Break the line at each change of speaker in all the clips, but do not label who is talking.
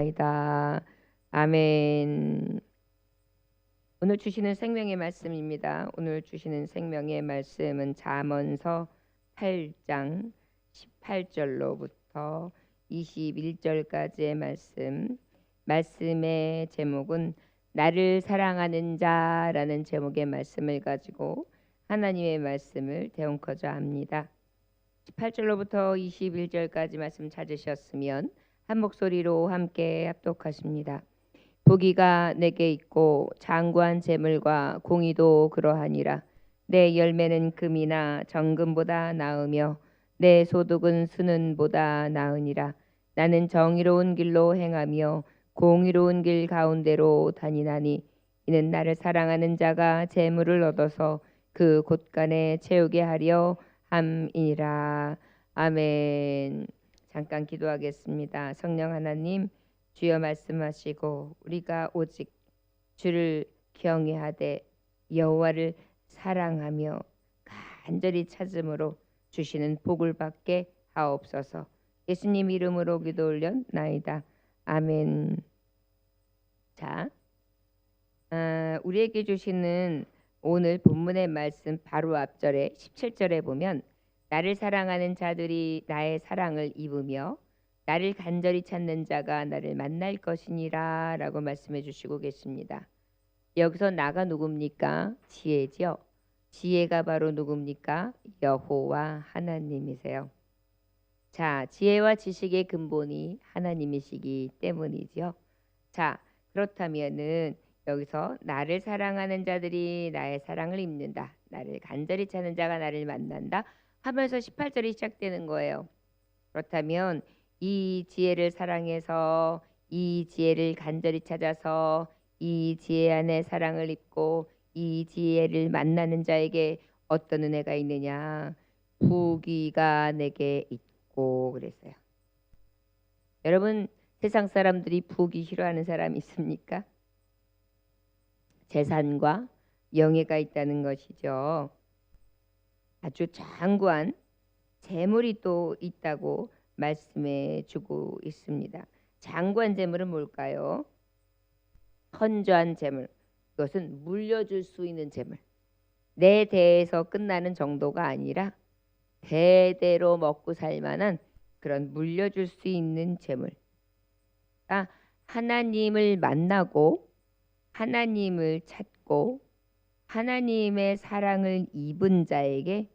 아이다. 아멘. 오늘 주시는 생명의 말씀입니다. 오늘 주시는 생명의 말씀은 잠언서 8장 18절로부터 21절까지의 말씀. 말씀의 제목은 나를 사랑하는 자라는 제목의 말씀을 가지고 하나님의 말씀을 대언커자 합니다. 18절로부터 21절까지 말씀 찾으셨으면 한 목소리로 함께 합독하십니다. 보기가 내게 있고 장관 재물과 공의도 그러하니라. 내 열매는 금이나 정금보다 나으며 내 소득은 수는보다 나으니라. 나는 정의로운 길로 행하며 공의로운 길 가운데로 다니나니 이는 나를 사랑하는 자가 재물을 얻어서 그 곳간에 채우게 하려 함이니라. 아멘. 잠깐 기도하겠습니다. 성령 하나님 주여 말씀하시고 우리가 오직 주를 경외하되 여호와를 사랑하며 간절히 찾음으로 주시는 복을 받게 하옵소서. 예수님 이름으로 기도 올렸나이다. 아멘. 자, 아, 우리에게 주시는 오늘 본문의 말씀 바로 앞절에 17절에 보면 나를 사랑하는 자들이 나의 사랑을 입으며 나를 간절히 찾는 자가 나를 만날 것이니라 라고 말씀해 주시고 계십니다. 여기서 나가 누굽니까? 지혜죠. 지혜가 바로 누굽니까? 여호와 하나님이세요. 자, 지혜와 지식의 근본이 하나님이시기 때문이죠. 자, 그렇다면은 여기서 나를 사랑하는 자들이 나의 사랑을 입는다. 나를 간절히 찾는 자가 나를 만난다. 하면서 18절이 시작되는 거예요. 그렇다면 이 지혜를 사랑해서 이 지혜를 간절히 찾아서 이 지혜 안에 사랑을 입고 이 지혜를 만나는 자에게 어떤 은혜가 있느냐? 부귀가 내게 있고 그랬어요. 여러분 세상 사람들이 부귀 싫어하는 사람 있습니까? 재산과 영예가 있다는 것이죠. 아주 장구한 재물이 또 있다고 말씀해 주고 있습니다. 장관 재물은 뭘까요? 헌주한 재물. 이것은 물려줄 수 있는 재물. 내 대에서 끝나는 정도가 아니라 대대로 먹고 살 만한 그런 물려줄 수 있는 재물. 아, 하나님을 만나고 하나님을 찾고 하나님의 사랑을 입은 자에게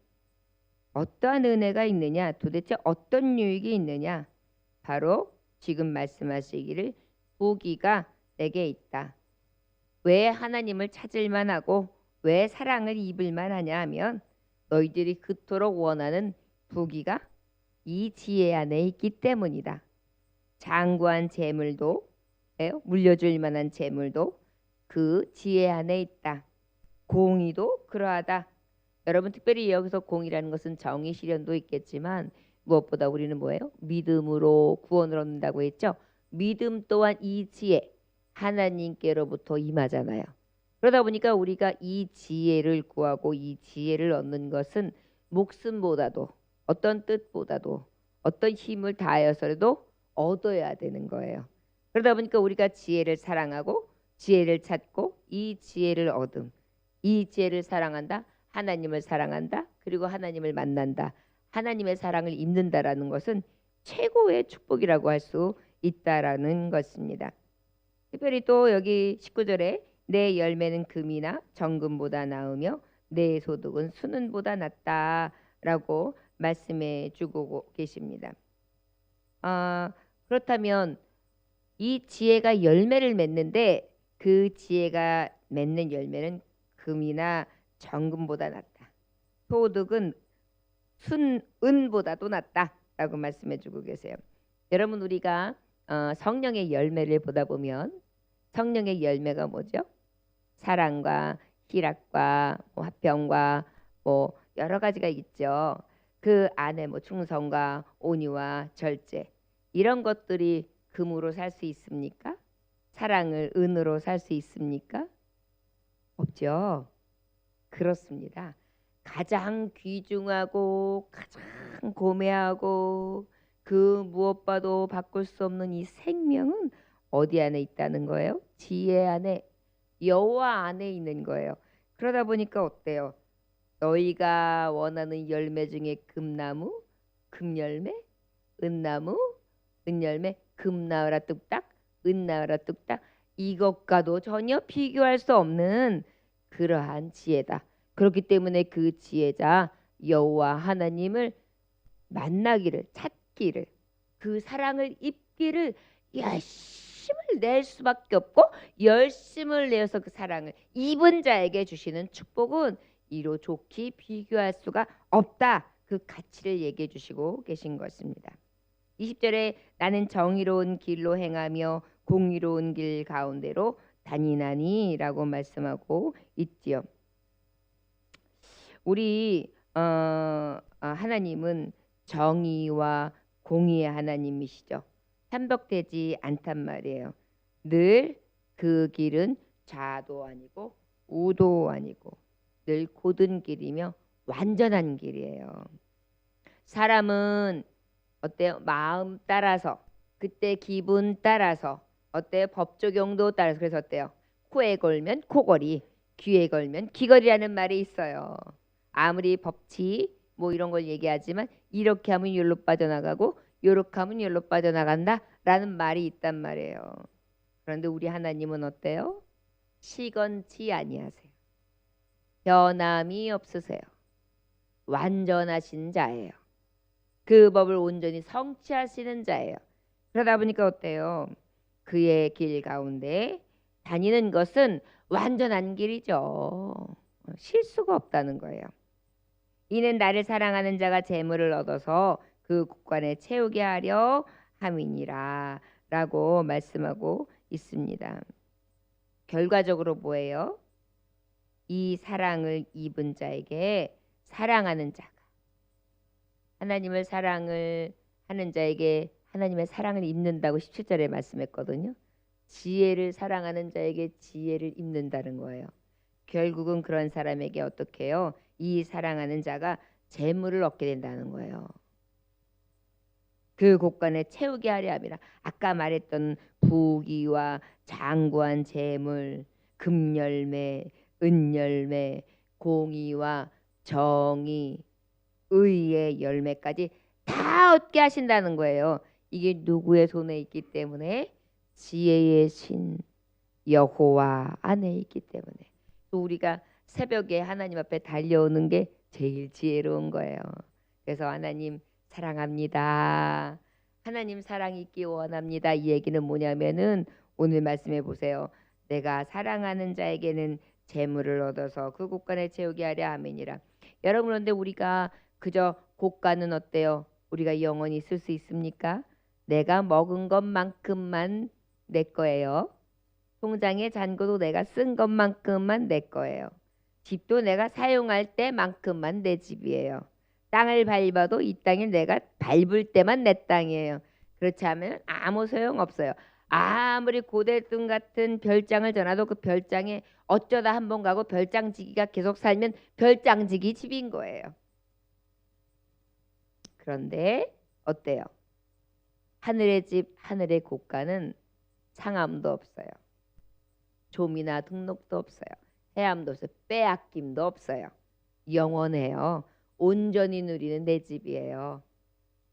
어떠한 은혜가 있느냐? 도대체 어떤 유익이 있느냐? 바로 지금 말씀하시기를 보기가 내게 있다. 왜 하나님을 찾을 만 하고 왜 사랑을 입을 만 하냐 하면 너희들이 그토록 원하는 부기가 이 지혜 안에 있기 때문이다. 장구한 재물도 물려줄 만한 재물도 그 지혜 안에 있다. 공의도 그러하다. 여러분 특별히 여기서 공의라는 것은 정의 실현도 있겠지만 무엇보다 우리는 뭐예요? 믿음으로 구원을 얻는다고 했죠. 믿음 또한 이 지혜 하나님께로부터 임하잖아요. 그러다 보니까 우리가 이 지혜를 구하고 이 지혜를 얻는 것은 목숨보다도 어떤 뜻보다도 어떤 힘을 다하여서라도 얻어야 되는 거예요. 그러다 보니까 우리가 지혜를 사랑하고 지혜를 찾고 이 지혜를 얻음. 이 지혜를 사랑한다. 하나님을 사랑한다. 그리고 하나님을 만난다. 하나님의 사랑을 입는다라는 것은 최고의 축복이라고 할 수 있다라는 것입니다. 특별히 또 여기 19절에 내 열매는 금이나 정금보다 나으며 내 소득은 수는보다 낫다라고 말씀해 주고 계십니다. 아, 그렇다면 이 지혜가 열매를 맺는데 그 지혜가 맺는 열매는 금이나 정금보다 낫다. 소득은 순은보다도 낫다라고 말씀해 주고 계세요. 여러분 우리가 어, 성령의 열매를 보다 보면 성령의 열매가 뭐죠? 사랑과 희락과 뭐 화평과 뭐 여러 가지가 있죠. 그 안에 뭐 충성과 온유와 절제 이런 것들이 금으로 살 수 있습니까? 사랑을 은으로 살 수 있습니까? 없죠. 그렇습니다. 가장 귀중하고 가장 고매하고 그 무엇과도 바꿀 수 없는 이 생명은 어디 안에 있다는 거예요? 지혜 안에 여호와 안에 있는 거예요. 그러다 보니까 어때요? 너희가 원하는 열매 중에 금나무, 금열매, 은나무, 은열매, 금나라 뚝딱, 은나라 뚝딱 이것과도 전혀 비교할 수 없는 그러한 지혜다. 그렇기 때문에 그 지혜자 여호와 하나님을 만나기를 찾기를 그 사랑을 입기를 열심을 낼 수밖에 없고 열심을 내어서 그 사랑을 입은 자에게 주시는 축복은 이로 좋게 비교할 수가 없다. 그 가치를 얘기해 주시고 계신 것입니다. 20절에 나는 정의로운 길로 행하며 공의로운 길 가운데로 다니나니라고 말씀하고 있지요. 우리 어, 어, 하나님은 정의와 공의의 하나님이시죠. 참복되지 않단 말이에요. 늘 그 길은 좌도 아니고 우도 아니고 늘 고든 길이며 완전한 길이에요. 사람은 어때요? 마음 따라서 그때 기분 따라서 어때요? 법 적용도 따라서 그래서 어때요? 코에 걸면 코걸이, 귀에 걸면 귀걸이라는 말이 있어요. 아무리 법치 뭐 이런 걸 얘기하지만 이렇게 하면 열로 빠져나가고 요렇게 하면 열로 빠져나간다라는 말이 있단 말이에요. 그런데 우리 하나님은 어때요? 시건치 아니하세요. 변함이 없으세요. 완전하신 자예요. 그 법을 온전히 성취하시는 자예요. 그러다 보니까 어때요? 그의 길 가운데 다니는 것은 완전한 길이죠. 실수가 없다는 거예요. 이는 나를 사랑하는 자가 재물을 얻어서 그 국관에 채우게 하려 함이니라라고 말씀하고 있습니다. 결과적으로 뭐예요? 이 사랑을 입은 자에게 사랑하는 자가 하나님을 사랑을 하는 자에게 하나님의 사랑을 입는다고 17절에 말씀했거든요. 지혜를 사랑하는 자에게 지혜를 입는다는 거예요. 결국은 그런 사람에게 어떻게 해요? 이 사랑하는 자가 재물을 얻게 된다는 거예요. 그 곳간에 채우게 하려 함이라. 아까 말했던 부귀와 장구한 재물, 금열매, 은열매, 공의와 정의, 의의 열매까지 다 얻게 하신다는 거예요. 이게 누구의 손에 있기 때문에 지혜의 신 여호와 안에 있기 때문에 또 우리가 새벽에 하나님 앞에 달려오는 게 제일 지혜로운 거예요. 그래서 하나님 사랑합니다. 하나님 사랑 있기 원합니다. 이 얘기는 뭐냐면은 오늘 말씀해 보세요. 내가 사랑하는 자에게는 재물을 얻어서 그 곳간에 채우게 하려 하면이라. 여러분 그런데 우리가 그저 곳간은 어때요? 우리가 영원히 쓸 수 있습니까? 내가 먹은 것만큼만 내 거예요. 통장에 잔고도 내가 쓴 것만큼만 내 거예요. 집도 내가 사용할 때만큼만 내 집이에요. 땅을 밟아도 이 땅을 내가 밟을 때만 내 땅이에요. 그렇지 않으면 아무 소용 없어요. 아무리 고대등 같은 별장을 전화도 그 별장에 어쩌다 한 번 가고 별장지기가 계속 살면 별장지기 집인 거예요. 그런데 어때요? 하늘의 집, 하늘의 고가는 상함도 없어요. 좀이나 등록도 없어요. 해함도 없어요. 빼앗김도 없어요. 영원해요. 온전히 누리는 내 집이에요.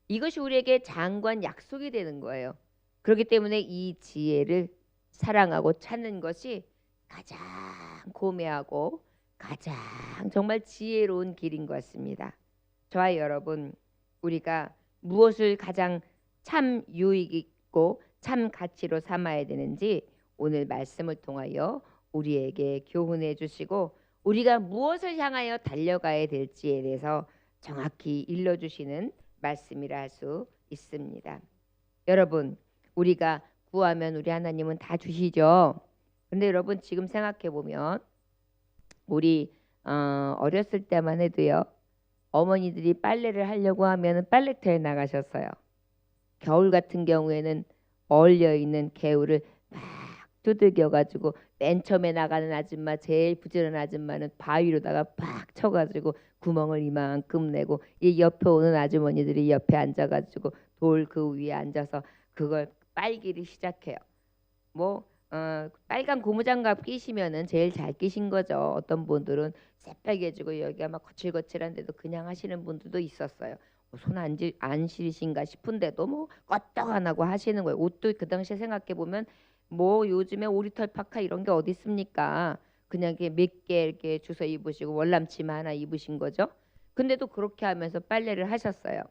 이것이 우리에게 장관 약속이 되는 거예요. 그렇기 때문에 이 지혜를 사랑하고 찾는 것이 가장 고매하고 가장 정말 지혜로운 길인 것 같습니다. 저와 여러분 우리가 무엇을 가장 참 유익 있고 참 가치로 삼아야 되는지 오늘 말씀을 통하여 우리에게 교훈해 주시고 우리가 무엇을 향하여 달려가야 될지에 대해서 정확히 일러 주시는 말씀이라 할 수 있습니다. 여러분, 우리가 구하면 우리 하나님은 다 주시죠. 근데 여러분 지금 생각해 보면 우리 어, 어렸을 때만 해도요. 어머니들이 빨래를 하려고 하면 빨래터에 나가셨어요. 겨울 같은 경우에는 얼려 있는 개울을 막 두들겨 가지고 맨 처음에 나가는 아줌마 제일 부지런한 아줌마는 바위로다가 팍 쳐가지고 구멍을 이만큼 내고 이 옆에 오는 아주머니들이 옆에 앉아가지고 돌 그 위에 앉아서 그걸 빨기를 시작해요. 뭐 어, 빨간 고무장갑 끼시면은 제일 잘 끼신 거죠. 어떤 분들은 새빨개지고 여기가 막 거칠거칠한데도 그냥 하시는 분들도 있었어요. 손안 안 시리신가 싶은데도 뭐 껐떡 안 하고 하시는 거예요. 옷도 그 당시에 생각해 보면 뭐 요즘에 오리털 파카 이런 게 어디 있습니까? 그냥 이렇게 몇 개 이렇게 주워 입으시고 월남 치마 하나 입으신 거죠. 근데도 그렇게 하면서 빨래를 하셨어요.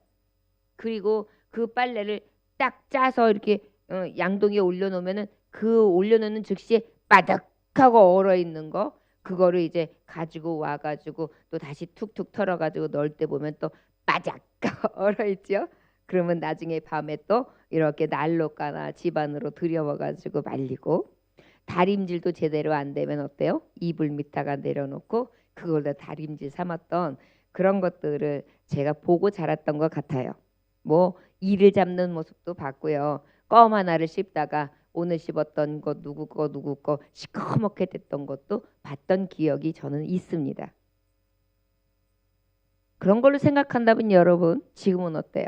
그리고 그 빨래를 딱 짜서 이렇게 어, 양동이에 올려놓으면은 그 올려놓는 즉시에 바닥하고 얼어 있는 거 그거를 이제 가지고 와가지고 또 다시 툭툭 털어가지고 넣을 때 보면 또 바짝 얼어 있죠. 그러면 나중에 밤에 또 이렇게 난로가나 집안으로 들여와가지고 말리고 다림질도 제대로 안 되면 어때요? 이불 밑에가 내려놓고 그걸로 다림질 삼았던 그런 것들을 제가 보고 자랐던 것 같아요. 뭐 이를 잡는 모습도 봤고요. 껌 하나를 씹다가 오늘 씹었던 거 누구 거 누구 거 시커멓게 됐던 것도 봤던 기억이 저는 있습니다. 그런 걸로 생각한다면 여러분 지금은 어때요?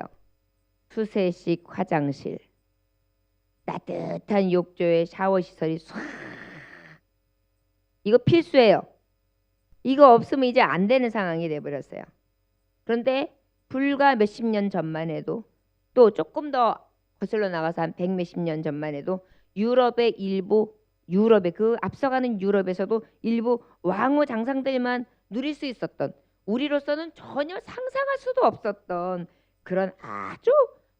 수세식 화장실, 따뜻한 욕조에 샤워 시설이 쏴 이거 필수예요. 이거 없으면 이제 안 되는 상황이 돼버렸어요. 그런데 불과 몇십 년 전만 해도 또 조금 더 거슬러 나가서 한 백 몇십 년 전만 해도 유럽의 일부 유럽의 그 앞서가는 유럽에서도 일부 왕후 장상들만 누릴 수 있었던 우리로서는 전혀 상상할 수도 없었던 그런 아주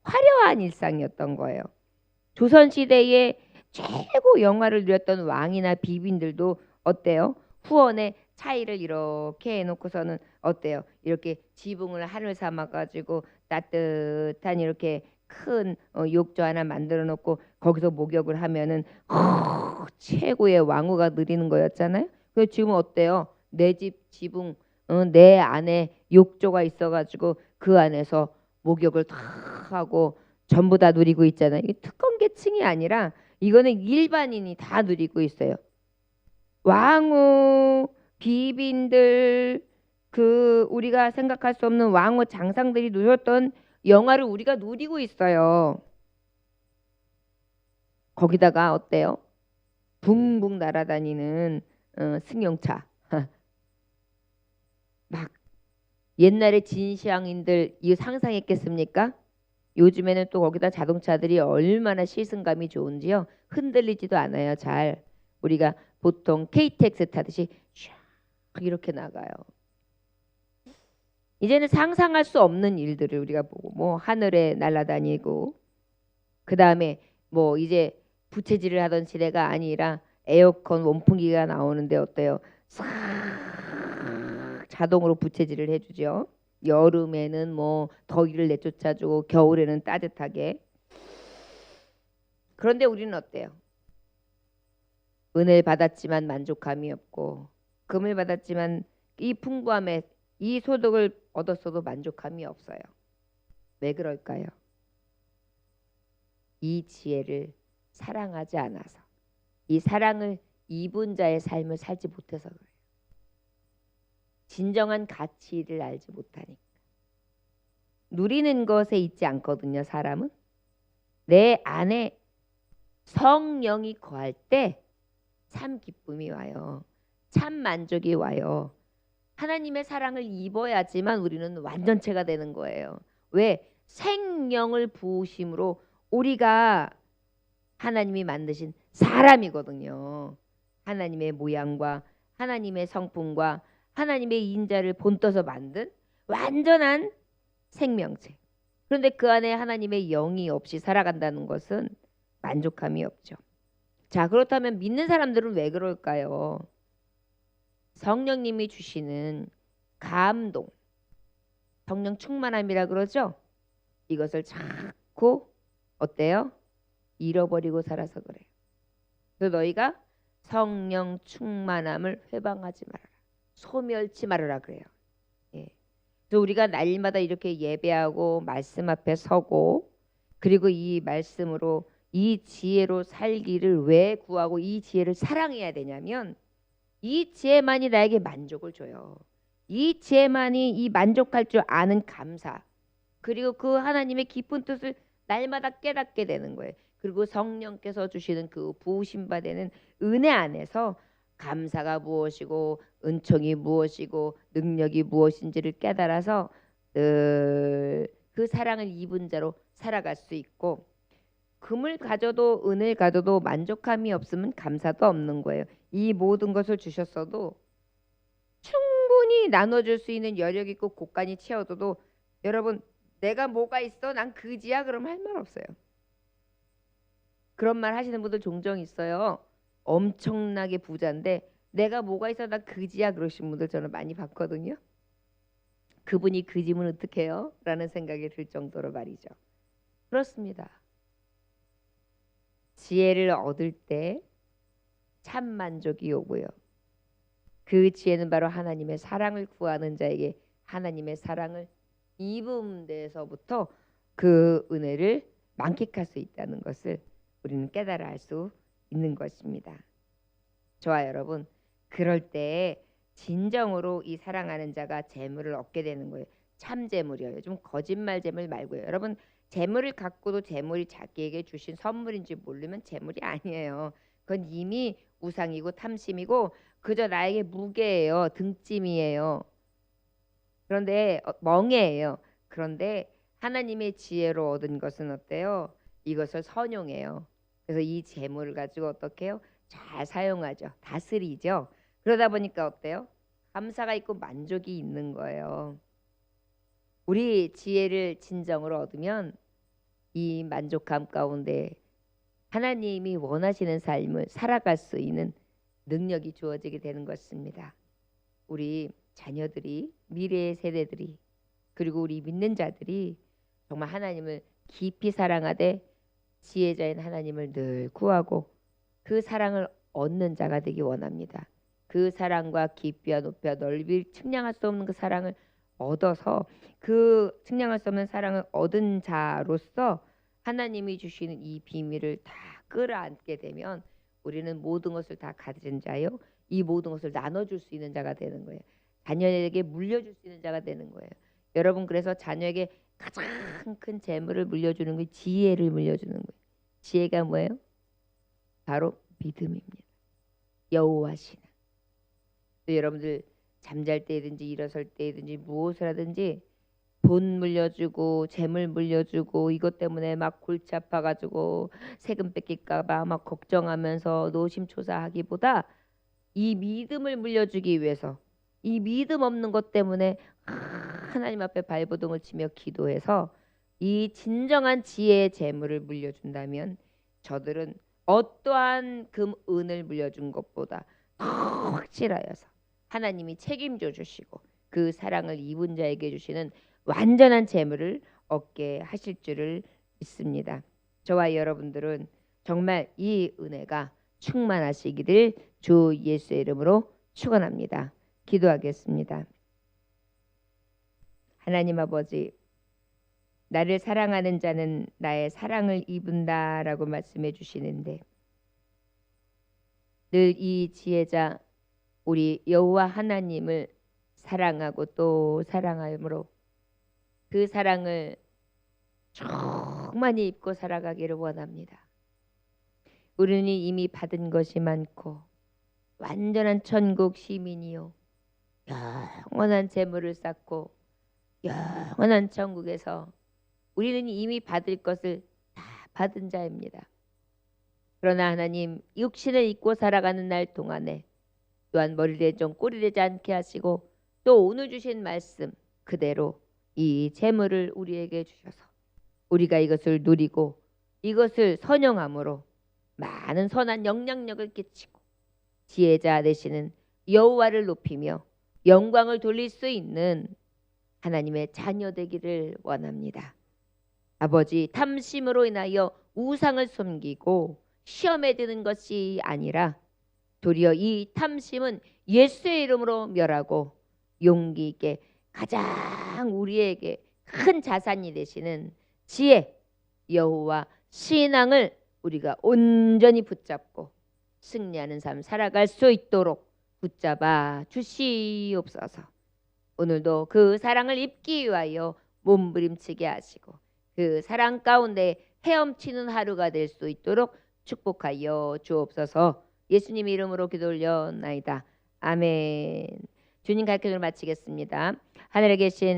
화려한 일상이었던 거예요. 조선 시대에 최고 영화를 누렸던 왕이나 비빈들도 어때요? 후원의 차이를 이렇게 해놓고서는 어때요? 이렇게 지붕을 하늘 삼아 가지고 따뜻한 이렇게 큰 어, 욕조 하나 만들어 놓고 거기서 목욕을 하면은 어, 최고의 왕후가 누리는 거였잖아요. 그 지금 어때요? 내 집 지붕 어, 내 안에 욕조가 있어가지고 그 안에서 목욕을 다 하고 전부 다 누리고 있잖아요. 이 특권 계층이 아니라 이거는 일반인이 다 누리고 있어요. 왕후, 비빈들, 그 우리가 생각할 수 없는 왕후 장상들이 누렸던 영화를 우리가 누리고 있어요. 거기다가 어때요? 붕붕 날아다니는 어, 승용차. 막 옛날에 진시황인들 이거 상상했겠습니까? 요즘에는 또 거기다 자동차들이 얼마나 시승감이 좋은지요. 흔들리지도 않아요. 잘 우리가 보통 KTX 타듯이 쫙 이렇게 나가요. 이제는 상상할 수 없는 일들을 우리가 보고 뭐 하늘에 날아다니고 그 다음에 뭐 이제 부채질을 하던 시대가 아니라 에어컨 원풍기가 나오는데 어때요? 싹 자동으로 부채질을 해주죠. 여름에는 뭐 더위를 내쫓아주고 겨울에는 따뜻하게. 그런데 우리는 어때요? 은혜를 받았지만 만족감이 없고 금을 받았지만 이 풍부함에 이 소득을 얻었어도 만족감이 없어요. 왜 그럴까요? 이 지혜를 사랑하지 않아서 이 사랑을 입은 자의 삶을 살지 못해서 그래요. 진정한 가치를 알지 못하니까. 누리는 것에 있지 않거든요, 사람은. 내 안에 성령이 거할 때 참 기쁨이 와요. 참 만족이 와요. 하나님의 사랑을 입어야지만 우리는 완전체가 되는 거예요. 왜? 생명을 부으심으로 우리가 하나님이 만드신 사람이거든요. 하나님의 모양과 하나님의 성품과 하나님의 인자를 본떠서 만든 완전한 생명체. 그런데 그 안에 하나님의 영이 없이 살아간다는 것은 만족감이 없죠. 자, 그렇다면 믿는 사람들은 왜 그럴까요? 성령님이 주시는 감동, 성령 충만함이라 그러죠? 이것을 자꾸 어때요? 잃어버리고 살아서 그래요. 그래서 너희가 성령 충만함을 회방하지 말아라. 소멸치 말아라 그래요. 예. 그래서 우리가 날마다 이렇게 예배하고 말씀 앞에 서고 그리고 이 말씀으로 이 지혜로 살기를 왜 구하고 이 지혜를 사랑해야 되냐면 이 지혜만이 나에게 만족을 줘요. 이 지혜만이 이 만족할 줄 아는 감사 그리고 그 하나님의 깊은 뜻을 날마다 깨닫게 되는 거예요. 그리고 성령께서 주시는 그 부으심 받는 은혜 안에서 감사가 무엇이고 은총이 무엇이고 능력이 무엇인지를 깨달아서 늘 그 사랑을 입은 자로 살아갈 수 있고 금을 가져도 은을 가져도 만족함이 없으면 감사도 없는 거예요. 이 모든 것을 주셨어도 충분히 나눠줄 수 있는 여력 있고 곳간이 채워져도 여러분 내가 뭐가 있어 난 그지야 그럼 할 말 없어요. 그런 말 하시는 분들 종종 있어요. 엄청나게 부자인데 내가 뭐가 있어 난 그지야 그러신 분들 저는 많이 봤거든요. 그분이 그지면 어떡해요? 라는 생각이 들 정도로 말이죠. 그렇습니다. 지혜를 얻을 때 참 만족이 오고요. 그 지혜는 바로 하나님의 사랑을 구하는 자에게 하나님의 사랑을 입음 데서부터 그 은혜를 만끽할 수 있다는 것을 우리는 깨달아 알수 있는 것입니다. 저와 여러분, 그럴 때 진정으로 이 사랑하는 자가 재물을 얻게 되는 거예요. 참 재물이에요. 좀 거짓말 재물 말고요. 여러분, 재물을 갖고도 재물이 자기에게 주신 선물인지 모르면 재물이 아니에요. 그건 이미 우상이고 탐심이고 그저 나에게 무게예요. 등짐이에요. 그런데 어, 멍해예요. 그런데 하나님의 지혜로 얻은 것은 어때요? 이것을 선용해요. 그래서 이 재물을 가지고 어떻게 해요? 잘 사용하죠. 다스리죠. 그러다 보니까 어때요? 감사가 있고 만족이 있는 거예요. 우리 지혜를 진정으로 얻으면 이 만족감 가운데 하나님이 원하시는 삶을 살아갈 수 있는 능력이 주어지게 되는 것입니다. 우리 자녀들이 미래의 세대들이 그리고 우리 믿는 자들이 정말 하나님을 깊이 사랑하되 지혜자인 하나님을 늘 구하고 그 사랑을 얻는 자가 되기 원합니다. 그 사랑과 깊이와 높이와 넓이 측량할 수 없는 그 사랑을 얻어서 그 측량할 수 없는 사랑을 얻은 자로서 하나님이 주시는 이 비밀을 다 끌어안게 되면 우리는 모든 것을 다 가진 자요. 이 모든 것을 나눠줄 수 있는 자가 되는 거예요. 자녀에게 물려줄 수 있는 자가 되는 거예요. 여러분 그래서 자녀에게 가장 큰 재물을 물려주는 게 지혜를 물려주는 거예요. 지혜가 뭐예요? 바로 믿음입니다. 여호와 신앙. 또 여러분들 잠잘 때든지 일어설 때든지 무엇을 하든지 돈 물려주고 재물 물려주고 이것 때문에 막 골치 아파가지고 세금 뺏길까봐 막 걱정하면서 노심초사하기보다 이 믿음을 물려주기 위해서 이 믿음 없는 것 때문에 하나님 앞에 발버둥을 치며 기도해서 이 진정한 지혜의 재물을 물려준다면 저들은 어떠한 금 은을 물려준 것보다 더 확실하여서 하나님이 책임져 주시고 그 사랑을 입은 자에게 주시는 완전한 재물을 얻게 하실 줄을 믿습니다. 저와 여러분들은 정말 이 은혜가 충만하시기를 주 예수의 이름으로 축원합니다. 기도하겠습니다. 하나님 아버지 나를 사랑하는 자는 나의 사랑을 입은다라고 말씀해 주시는데 늘 이 지혜자 우리 여호와 하나님을 사랑하고 또 사랑함으로 그 사랑을 충만히 입고 살아가기를 원합니다. 우리는 이미 받은 것이 많고 완전한 천국 시민이요 영원한 재물을 쌓고 영원한 천국에서 우리는 이미 받을 것을 다 받은 자입니다. 그러나 하나님 육신을 입고 살아가는 날 동안에 또한 머리를 좀 꼬리 되지 않게 하시고 또 오늘 주신 말씀 그대로 이 재물을 우리에게 주셔서 우리가 이것을 누리고 이것을 선영함으로 많은 선한 영향력을 끼치고 지혜자 되시는 여호와를 높이며 영광을 돌릴 수 있는 하나님의 자녀 되기를 원합니다. 아버지 탐심으로 인하여 우상을 섬기고 시험에 드는 것이 아니라 도리어 이 탐심은 예수의 이름으로 멸하고 용기 있게 가장 우리에게 큰 자산이 되시는 지혜 여호와 신앙을 우리가 온전히 붙잡고 승리하는 삶 살아갈 수 있도록 붙잡아 주시옵소서. 오늘도 그 사랑을 입기 위하여 몸부림치게 하시고 그 사랑 가운데 헤엄치는 하루가 될 수 있도록 축복하여 주옵소서. 예수님 이름으로 기도 올려나이다. 아멘. 주님 가르침을 마치겠습니다. 하늘에 계신